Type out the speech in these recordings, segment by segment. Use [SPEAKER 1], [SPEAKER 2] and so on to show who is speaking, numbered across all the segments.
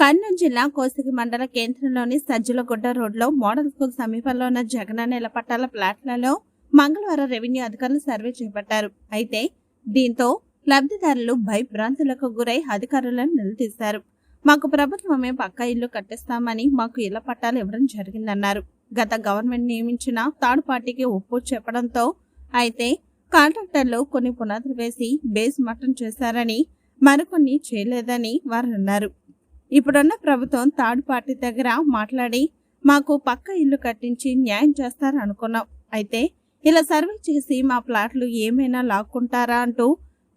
[SPEAKER 1] కర్నూలు జిల్లా కోసిగి మండల కేంద్రంలోని సజ్జలగుడ్డ రోడ్లో మోడల్ స్కూల్ సమీపంలో ఉన్న జగనన్న ఇళ్ళ పట్టాల ప్లాట్లలో మంగళవారం రెవెన్యూ అధికారులు సర్వే చేపట్టారు. అయితే దీంతో లబ్ధిదారులు భయభ్రాంతులకు గురై అధికారులను నిలదీశారు. మాకు ప్రభుత్వమే పక్కా ఇల్లు కట్టిస్తామని మాకు ఇళ్ళ పట్టాలు ఇవ్వడం జరిగిందన్నారు. గత గవర్నమెంట్ నియమించిన థర్డ్ పార్టీకి ఒప్పు చెప్పడంతో అయితే కాంట్రాక్టర్లు కొన్ని పునాదులు వేసి బేస్ మట్టం చేశారని మరికొన్ని చేయలేదని వారు అన్నారు ఇప్పుడున్న ప్రభుత్వం థర్డ్ పార్టీ దగ్గర మాట్లాడి మాకు పక్క ఇల్లు కట్టించి న్యాయం చేస్తారనుకున్నాం అయితే ఇలా సర్వే చేసి మా ప్లాట్లు ఏమైనా లాక్కుంటారా? అంటూ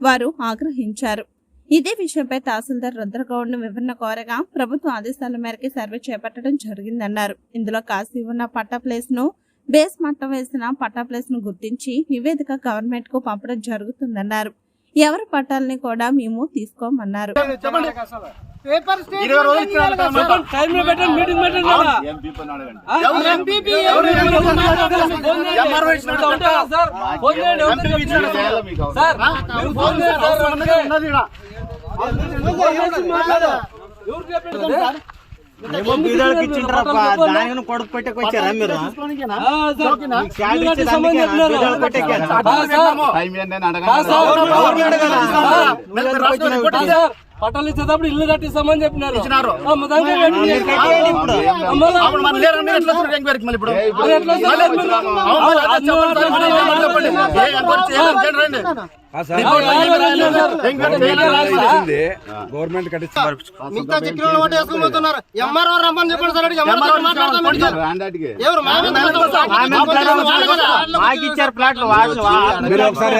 [SPEAKER 1] వారు ఆగ్రహించారు. ఇదే విషయంపై తహసీల్దార్ రుద్రగౌడ్ను వివరణ కోరగా ప్రభుత్వ ఆదేశాల మేరకు సర్వే చేపట్టడం జరిగిందన్నారు. ఇందులో కాసి ఉన్న పట్టా ప్లేస్ను బేస్ మట్టం వేసిన పట్టా ప్లేస్ను గుర్తించి నివేదిక గవర్నమెంట్కు పంపడం జరుగుతుందన్నారు. ఎవరి పట్టాలని కూడా మేము తీసుకోమన్నారు.
[SPEAKER 2] ఎవరు
[SPEAKER 3] కొడుకు పెట్టకు వచ్చారా మీరు?
[SPEAKER 2] తీసుకోనికేనా?
[SPEAKER 4] ఆ, పట్టాలు ఇచ్చేటప్పుడు ఇల్లు కట్టిస్తామని చెప్పినారు.
[SPEAKER 5] గవర్నమెంట్
[SPEAKER 6] ఎంఆర్ఓ రమ్మని చెప్పండి సార్ ఎవరు
[SPEAKER 5] ఒకసారి